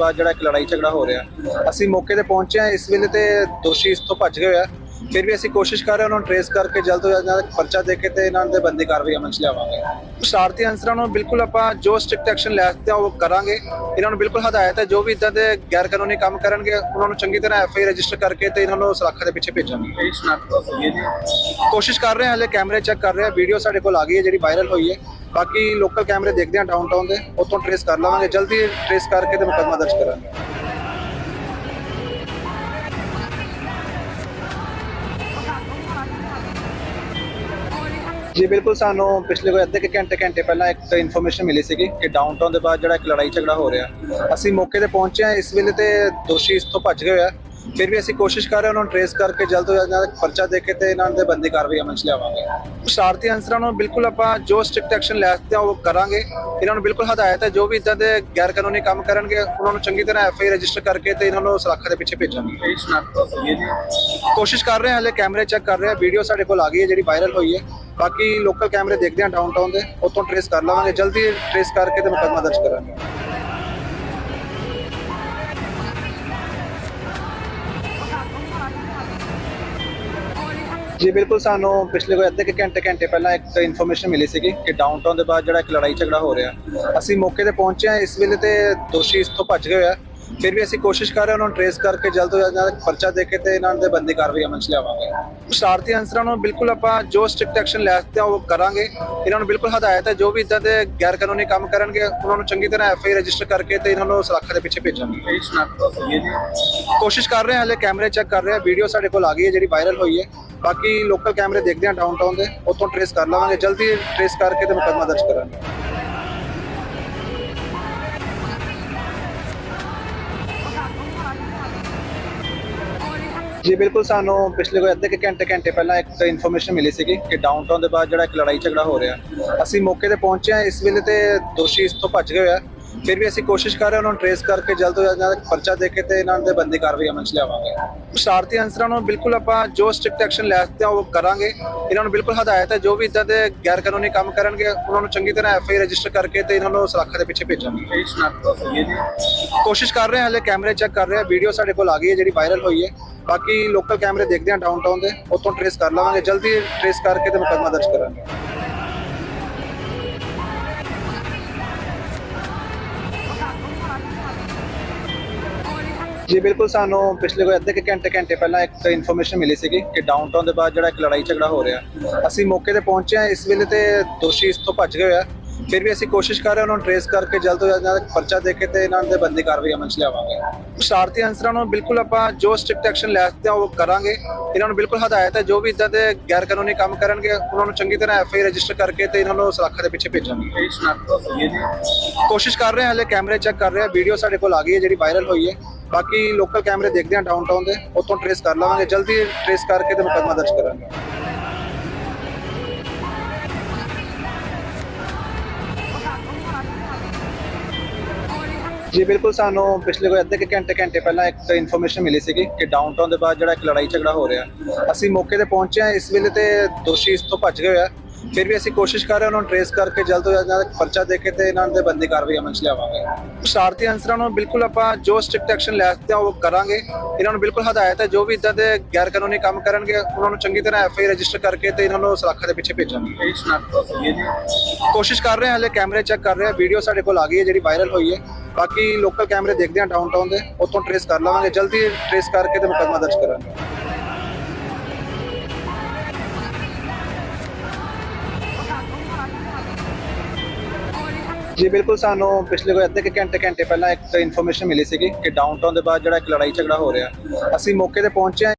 ਬਾਅਦ ਜਿਹੜਾ ਇੱਕ ਲੜਾਈ ਝਗੜਾ ਹੋ ਰਿਹਾ। ਅਸੀਂ ਮੌਕੇ ਤੇ ਪਹੁੰਚੇ ਹਾਂ। ਇਸ ਵੇਲੇ ਤੇ ਦੋਸ਼ੀ ਇਸ ਤੋਂ ਭੱਜ ਗਏ ਹੋਇਆ ਫਿਰ ਵੀ ਅਸੀਂ ਕੋਸ਼ਿਸ਼ ਕਰ ਰਹੇ ਹਾਂ ਉਹਨਾਂ ਨੂੰ ਟ੍ਰੇਸ ਕਰਕੇ ਜਲਦ ਤੋਂ ਜਲਦ ਇਹਨਾਂ ਦਾ ਪਰਚਾ ਦੇ ਕੇ ਤੇ ਇਹਨਾਂ ਦੇ ਬੰਦੀ ਕਾਰਵਾਈ ਅਮਲ 'ਚ ਲਿਆਵਾਂਗੇ। ਸ਼ਰਾਰਤੀ ਅਨਸਰਾਂ ਨੂੰ ਬਿਲਕੁਲ ਆਪਾਂ ਜੋ ਸਟ੍ਰਿਕਟ ਐਕਸ਼ਨ ਲੈ ਸਕਦੇ ਹਾਂ ਉਹ ਕਰਾਂਗੇ। ਇਹਨਾਂ ਨੂੰ ਬਿਲਕੁਲ ਹਦਾਇਤ ਹੈ, ਜੋ ਵੀ ਇਦਾਂ ਦੇ ਗੈਰ ਕਾਨੂੰਨੀ ਕੰਮ ਕਰਨਗੇ, ਉਹਨਾਂ ਨੂੰ ਚੰਗੀ ਤਰ੍ਹਾਂ ਐਫ ਆਈ ਰਜਿਸਟਰ ਕਰਕੇ ਤੇ ਇਹਨਾਂ ਨੂੰ ਸਲਾਖਾਂ ਦੇ ਪਿੱਛੇ ਭੇਜਾਂਗੇ। ਇਹ ਸ਼ਨਾਖਤ ਕੋਸ਼ਿਸ਼ ਕਰ ਰਹੇ ਹਾਂ, ਹਲੇ ਕੈਮਰੇ ਚੈੱਕ ਕਰ ਰਹੇ ਹਾਂ ਵੀਡੀਓ ਸਾਡੇ ਕੋਲ ਆ ਗਈ ਹੈ, ਜਿਹੜੀ ਵਾਇਰਲ ਹੋਈ ਹੈ। ਬਾਕੀ ਲੋਕਲ ਕੈਮਰੇ ਦੇਖਦੇ ਹਾਂ ਡਾਊਨਟਾਊਨ ਦੇ, ਉੱਥੋਂ ਟ੍ਰੇਸ ਕਰ ਲਵਾਂਗੇ, ਜਲਦੀ ਟ੍ਰੇਸ ਕਰਕੇ ਤੇ ਮੁਕੱਦਮਾ ਦਰਜ ਕਰਾਂਗੇ। ਜੀ ਬਿਲਕੁਲ ਸਾਨੂੰ ਪਿਛਲੇ ਕੋਈ ਅੱਧੇ ਕੁ ਘੰਟੇ ਘੰਟੇ ਪਹਿਲਾਂ ਇੱਕ ਇਨਫੋਰਮੇਸ਼ਨ ਮਿਲੀ ਸੀਗੀ ਕਿ ਡਾਊਨਟਾਊਨ ਦੇ ਬਾਅਦ ਜਿਹੜਾ ਇੱਕ ਲੜਾਈ ਝਗੜਾ ਹੋ ਰਿਹਾ। ਅਸੀਂ ਮੌਕੇ ਤੇ ਪਹੁੰਚੇ ਹਾਂ ਇਸ ਵੇਲੇ ਤੇ ਦੋਸ਼ੀ ਇਸ ਤੋਂ ਭੱਜ ਗਏ ਹੋਇਆ ਫਿਰ ਵੀ ਅਸੀਂ ਕੋਸ਼ਿਸ਼ ਕਰ ਰਹੇ ਹਾਂ ਉਹਨਾਂ ਨੂੰ ਟ੍ਰੇਸ ਕਰਕੇ ਜਲਦ ਤੋਂ ਜਲਦ ਇਹਨਾਂ ਦਾ ਪਰਚਾ ਦੇ ਕੇ ਤੇ ਇਹਨਾਂ ਦੇ ਬੰਦੀ ਕਾਰਵਾਈ ਅਮਲ 'ਚ ਲਿਆਵਾਂਗੇ। ਸ਼ਰਾਰਤੀ ਅਨਸਰਾਂ ਨੂੰ ਬਿਲਕੁਲ ਆਪਾਂ ਜੋ ਸਟ੍ਰਿਕਟ ਐਕਸ਼ਨ ਲੈ ਸਕਦੇ ਹਾਂ ਉਹ ਕਰਾਂਗੇ। ਇਹਨਾਂ ਨੂੰ ਬਿਲਕੁਲ ਹਦਾਇਤ ਹੈ ਜੋ ਵੀ ਇਦਾਂ ਦੇ ਗੈਰ ਕਾਨੂੰਨੀ ਕੰਮ ਕਰਨਗੇ ਉਹਨਾਂ ਨੂੰ ਚੰਗੀ ਤਰ੍ਹਾਂ ਐਫ ਆਈ ਰਜਿਸਟਰ ਕਰਕੇ ਤੇ ਇਹਨਾਂ ਨੂੰ ਸਲਾਖਾਂ ਦੇ ਪਿੱਛੇ ਭੇਜਾਂਗੇ। ਕੋਸ਼ਿਸ਼ ਕਰ ਰਹੇ ਹਾਂ ਹਲੇ ਕੈਮਰੇ ਚੈੱਕ ਕਰ ਰਹੇ ਹਾਂ ਵੀਡੀਓ ਸਾਡੇ ਕੋਲ ਆ ਗਈ ਹੈ ਜਿਹੜੀ ਵਾਇਰਲ ਹੋਈ ਹੈ। ਬਾਕੀ ਲੋਕਲ ਕੈਮਰੇ ਦੇਖਦੇ ਹਾਂ ਡਾਊਨ ਟਾਊਨ ਦੇ, ਉੱਥੋਂ ਟ੍ਰੇਸ ਕਰ ਲਵਾਂਗੇ, ਜਲਦੀ ਟ੍ਰੇਸ ਕਰਕੇ ਤੇ ਮੁਕੱਦਮਾ ਦਰਜ ਕਰਾਂਗੇ। ਜੀ, ਬਿਲਕੁਲ ਸਾਨੂੰ ਪਿਛਲੇ ਕੋਈ ਅੱਧੇ ਕੁ ਘੰਟੇ ਘੰਟੇ ਪਹਿਲਾਂ ਇੱਕ ਇਨਫੋਰਮੇਸ਼ਨ ਮਿਲੀ ਸੀਗੀ ਕਿ ਡਾਊਨਟਾਊਨ ਦੇ ਬਾਅਦ ਜਿਹੜਾ ਇੱਕ ਲੜਾਈ ਝਗੜਾ ਹੋ ਰਿਹਾ। ਅਸੀਂ ਮੌਕੇ ਤੇ ਪਹੁੰਚੇ ਹਾਂ, ਇਸ ਵੇਲੇ ਤੇ ਦੋਸ਼ੀ ਇਸ ਤੋਂ ਭੱਜ ਗਏ ਹੋਇਆ ਫਿਰ ਵੀ ਅਸੀਂ ਕੋਸ਼ਿਸ਼ ਕਰ ਰਹੇ ਹਾਂ ਉਹਨਾਂ ਨੂੰ ਟ੍ਰੇਸ ਕਰਕੇ ਜਲਦ ਤੋਂ ਜਲਦ ਪਰਚਾ ਦੇ ਕੇ ਤੇ ਇਹਨਾਂ ਦੇ ਬੰਦੀ ਕਾਰਵਾਈ ਅਮਲ 'ਚ ਲਿਆਵਾਂਗੇ। ਸ਼ਰਾਰਤੀ ਅਨਸਰਾਂ ਨੂੰ ਬਿਲਕੁਲ ਆਪਾਂ ਜੋ ਸਟ੍ਰਿਕਟ ਐਕਸ਼ਨ ਲੈ ਸਕਦੇ ਹਾਂ ਉਹ ਕਰਾਂਗੇ। ਇਹਨਾਂ ਨੂੰ ਬਿਲਕੁਲ ਹਦਾਇਤ ਹੈ ਜੋ ਵੀ ਇਦਾਂ ਦੇ ਗੈਰ ਕਾਨੂੰਨੀ ਕੰਮ ਕਰਨਗੇ ਉਹਨਾਂ ਨੂੰ ਚੰਗੀ ਤਰ੍ਹਾਂ ਐਫ ਆਈ ਰਜਿਸਟਰ ਕਰਕੇ ਤੇ ਇਹਨਾਂ ਨੂੰ ਸਲਾਖਾਂ ਦੇ ਪਿੱਛੇ ਭੇਜਾਂਗੇ। ਕੋਸ਼ਿਸ਼ ਕਰ ਰਹੇ ਹਾਂ ਹਲੇ ਕੈਮਰੇ ਚੈੱਕ ਕਰ ਰਹੇ ਹਾਂ ਵੀਡੀਓ ਸਾਡੇ ਕੋਲ ਆ ਗਈ ਹੈ ਜਿਹੜੀ ਵਾਇਰਲ ਹੋਈ ਹੈ। ਬਾਕੀ ਲੋਕਲ ਕੈਮਰੇ ਦੇਖਦੇ ਹਾਂ ਡਾਊਨਟਾਊਨ ਦੇ ਉੱਥੋਂ ਟ੍ਰੇਸ ਕਰ ਲਵਾਂਗੇ। ਜਲਦੀ ਟ੍ਰੇਸ ਕਰਕੇ ਤੇ ਮੁਕੱਦਮਾ ਦਰਜ ਕਰਾਂਗੇ। ਜੀ ਬਿਲਕੁਲ ਸਾਨੂੰ ਪਿਛਲੇ ਕੋਈ ਅੱਧੇ ਕੁ ਘੰਟੇ ਘੰਟੇ ਪਹਿਲਾਂ ਇੱਕ ਇਨਫੋਰਮੇਸ਼ਨ ਮਿਲੀ ਸੀਗੀ ਕਿ ਡਾਊਨਟਾਊਨ ਦੇ ਬਾਅਦ ਜਿਹੜਾ ਇੱਕ ਲੜਾਈ ਝਗੜਾ ਹੋ ਰਿਹਾ। ਅਸੀਂ ਮੌਕੇ ਤੇ ਪਹੁੰਚੇ ਹਾਂ ਇਸ ਵੇਲੇ ਤੇ ਦੋਸ਼ੀ ਇਸ ਤੋਂ ਭੱਜ ਗਏ ਹੋਇਆ ਫਿਰ ਵੀ ਅਸੀਂ ਕੋਸ਼ਿਸ਼ ਕਰ ਰਹੇ ਹਾਂ ਉਹਨਾਂ ਨੂੰ ਟ੍ਰੇਸ ਕਰਕੇ ਜਲਦ ਤੋਂ ਜਲਦ ਪਰਚਾ ਦੇ ਕੇ ਤੇ ਇਹਨਾਂ ਦੇ ਬੰਦੀ ਕਾਰਵਾਈ ਅਮਲ 'ਚ ਲਿਆਵਾਂਗੇ। ਸ਼ਰਾਰਤੀ ਅਨਸਰਾਂ ਨੂੰ ਬਿਲਕੁਲ ਆਪਾਂ ਜੋ ਸਟ੍ਰਿਕਟ ਐਕਸ਼ਨ ਲੈ ਸਕਦੇ ਹਾਂ ਉਹ ਕਰਾਂਗੇ। ਇਹਨਾਂ ਨੂੰ ਬਿਲਕੁਲ ਹਦਾਇਤ ਹੈ ਜੋ ਵੀ ਇਦਾਂ ਦੇ ਗੈਰ ਕਾਨੂੰਨੀ ਕੰਮ ਕਰਨਗੇ ਉਹਨਾਂ ਨੂੰ ਚੰਗੀ ਤਰ੍ਹਾਂ ਐਫ ਆਈ ਰਜਿਸਟਰ ਕਰਕੇ ਤੇ ਇਹਨਾਂ ਨੂੰ ਸਲਾਖਾਂ ਦੇ ਪਿੱਛੇ ਭੇਜਾਂਗੇ। ਕੋਸ਼ਿਸ਼ ਕਰ ਰਹੇ ਹਾਂ ਹਲੇ ਕੈਮਰੇ ਚੈੱਕ ਕਰ ਰਹੇ ਹਾਂ ਵੀਡੀਓ ਸਾਡੇ ਕੋਲ ਆ ਗਈ ਹੈ ਜਿਹੜੀ ਵਾਇਰਲ ਹੋਈ ਹੈ। ਬਾਕੀ ਲੋਕਲ ਕੈਮਰੇ ਦੇਖਦੇ ਹਾਂ ਡਾਊਨਟਾਊਨ ਦੇ, ਉੱਥੋਂ ਟ੍ਰੇਸ ਕਰ ਲਵਾਂਗੇ, ਜਲਦੀ ਟ੍ਰੇਸ ਕਰਕੇ ਤੇ ਮੁਕੱਦਮਾ ਦਰਜ ਕਰਾਂਗੇ। ਜੀ, ਬਿਲਕੁਲ ਸਾਨੂੰ ਪਿਛਲੇ ਕੋਈ ਅੱਧੇ ਕੁ ਘੰਟੇ ਘੰਟੇ ਪਹਿਲਾਂ ਇੱਕ ਇਨਫੋਰਮੇਸ਼ਨ ਮਿਲੀ ਸੀਗੀ ਕਿ ਡਾਊਨਟਾਊਨ ਦੇ ਬਾਅਦ ਜਿਹੜਾ ਇੱਕ ਲੜਾਈ ਝਗੜਾ ਹੋ ਰਿਹਾ। ਅਸੀਂ ਮੌਕੇ ਤੇ ਪਹੁੰਚੇ ਹਾਂ, ਇਸ ਵੇਲੇ ਤੇ ਦੋਸ਼ੀ ਇਸ ਤੋਂ ਭੱਜ ਗਏ ਹੋਇਆ ਫਿਰ ਵੀ ਅਸੀਂ ਕੋਸ਼ਿਸ਼ ਕਰ ਰਹੇ ਹਾਂ ਉਹਨਾਂ ਨੂੰ ਟ੍ਰੇਸ ਕਰਕੇ ਜਲਦ ਤੋਂ ਜਲਦ ਇਹਨਾਂ ਦਾ ਪਰਚਾ ਦੇ ਕੇ ਤੇ ਇਹਨਾਂ ਦੇ ਬੰਦੀ ਕਾਰਵਾਈ ਅਮਲ 'ਚ ਲਿਆਵਾਂਗੇ। ਸ਼ਰਾਰਤੀ ਅਨਸਰਾਂ ਨੂੰ ਬਿਲਕੁਲ ਆਪਾਂ ਜੋ ਸਟ੍ਰਿਕਟ ਐਕਸ਼ਨ ਲੈ ਸਕਦੇ ਹਾਂ ਉਹ ਕਰਾਂਗੇ। ਇਹਨਾਂ ਨੂੰ ਬਿਲਕੁਲ ਹਦਾਇਤ ਹੈ ਜੋ ਵੀ ਇਦਾਂ ਦੇ ਗੈਰ ਕਾਨੂੰਨੀ ਕੰਮ ਕਰਨਗੇ ਉਹਨਾਂ ਨੂੰ ਚੰਗੀ ਤਰ੍ਹਾਂ ਐਫ ਆਈ ਰਜਿਸਟਰ ਕਰਕੇ ਤੇ ਇਹਨਾਂ ਨੂੰ ਸਲਾਖਾਂ ਦੇ ਪਿੱਛੇ ਭੇਜਾਂਗੇ। ਕੋਸ਼ਿਸ਼ ਕਰ ਰਹੇ ਹਾਂ ਹਲੇ ਕੈਮਰੇ ਚੈੱਕ ਕਰ ਰਹੇ ਹਾਂ ਵੀਡੀਓ ਸਾਡੇ ਕੋਲ ਆ ਗਈ ਹੈ ਜਿਹੜੀ ਵਾਇਰਲ ਹੋਈ ਹੈ। ਬਾਕੀ ਲੋਕਲ ਕੈਮਰੇ ਦੇਖਦੇ ਹਾਂ ਡਾਊਨਟਾਊਨ ਦੇ ਉੱਥੋਂ ਟ੍ਰੇਸ ਕਰ ਲਵਾਂਗੇ ਜਲਦੀ ਟ੍ਰੇਸ ਕਰਕੇ ਤੇ ਮੁਕੱਦਮਾ ਦਰਜ ਕਰਾਂਗੇ। ਜੀ ਬਿਲਕੁਲ ਸਾਨੂੰ ਪਿਛਲੇ ਕੋਈ ਅੱਧੇ ਕੁ ਘੰਟੇ ਘੰਟੇ ਪਹਿਲਾਂ ਇੱਕ ਇਨਫੋਰਮੇਸ਼ਨ ਮਿਲੀ ਸੀਗੀ ਕਿ ਡਾਊਨਟਾਊਨ ਦੇ ਬਾਅਦ ਜਿਹੜਾ ਇੱਕ ਲੜਾਈ ਝਗੜਾ ਹੋ ਰਿਹਾ। ਅਸੀਂ ਮੌਕੇ ਤੇ ਪਹੁੰਚੇ ਹਾਂ ਇਸ ਵੇਲੇ ਤੇ ਦੋਸ਼ੀ ਇਸ ਤੋਂ ਭੱਜ ਗਏ ਹੋਇਆ ਫਿਰ ਵੀ ਅਸੀਂ ਕੋਸ਼ਿਸ਼ ਕਰ ਰਹੇ ਹਾਂ ਉਹਨਾਂ ਨੂੰ ਟ੍ਰੇਸ ਕਰਕੇ ਜਲਦ ਤੋਂ ਜਲਦ ਇਹਨਾਂ ਦਾ ਪਰਚਾ ਦੇ ਕੇ ਤੇ ਇਹਨਾਂ ਦੇ ਬੰਦੀ ਕਾਰਵਾਈ ਅਮਲ 'ਚ ਲਿਆਵਾਂਗੇ। ਸ਼ਰਾਰਤੀ ਅਨਸਰਾਂ ਨੂੰ ਬਿਲਕੁਲ ਆਪਾਂ ਜੋ ਸਟ੍ਰਿਕਟ ਐਕਸ਼ਨ ਲੈ ਸਕਦੇ ਹਾਂ ਉਹ ਕਰਾਂਗੇ। ਇਹਨਾਂ ਨੂੰ ਬਿਲਕੁਲ ਹਦਾਇਤ ਹੈ ਜੋ ਵੀ ਇਦਾਂ ਦੇ ਗੈਰ ਕਾਨੂੰਨੀ ਕੰਮ ਕਰਨਗੇ ਉਹਨਾਂ ਨੂੰ ਚੰਗੀ ਤਰ੍ਹਾਂ ਐਫ ਆਈ ਰਜਿਸਟਰ ਕਰਕੇ ਤੇ ਇਹਨਾਂ ਨੂੰ ਸਲਾਖਾਂ ਦੇ ਪਿੱਛੇ ਭੇਜਾਂਗੇ। ਕੋਸ਼ਿਸ਼ ਕਰ ਰਹੇ ਹਾਂ ਹਲੇ ਕੈਮਰੇ ਚੈੱਕ ਕਰ ਰਹੇ ਹਾਂ ਵੀਡੀਓ ਸਾਡੇ ਕੋਲ ਆ ਗਈ ਹੈ ਜਿਹੜੀ ਵਾਇਰਲ ਹੋਈ ਹੈ। ਬਾਕੀ ਲੋਕਲ ਕੈਮਰੇ ਦੇਖਦੇ ਹਾਂ ਡਾਊਨਟਾਊਨ ਦੇ, ਉੱਥੋਂ ਟ੍ਰੇਸ ਕਰ ਲਵਾਂਗੇ, ਜਲਦੀ ਟ੍ਰੇਸ ਕਰਕੇ ਤੇ ਮੁਕੱਦਮਾ ਦਰਜ ਕਰਾਂਗੇ। ਜੀ, ਬਿਲਕੁਲ ਸਾਨੂੰ ਪਿਛਲੇ ਕੋਈ ਅੱਧੇ ਕੁ ਘੰਟੇ ਘੰਟੇ ਪਹਿਲਾਂ ਇੱਕ ਇਨਫੋਰਮੇਸ਼ਨ ਮਿਲੀ ਸੀਗੀ ਕਿ ਡਾਊਨਟਾਊਨ ਦੇ ਬਾਅਦ ਜਿਹੜਾ ਇੱਕ ਲੜਾਈ ਝਗੜਾ ਹੋ ਰਿਹਾ, ਅਸੀਂ ਮੌਕੇ ਤੇ ਪਹੁੰਚੇ ਹਾਂ।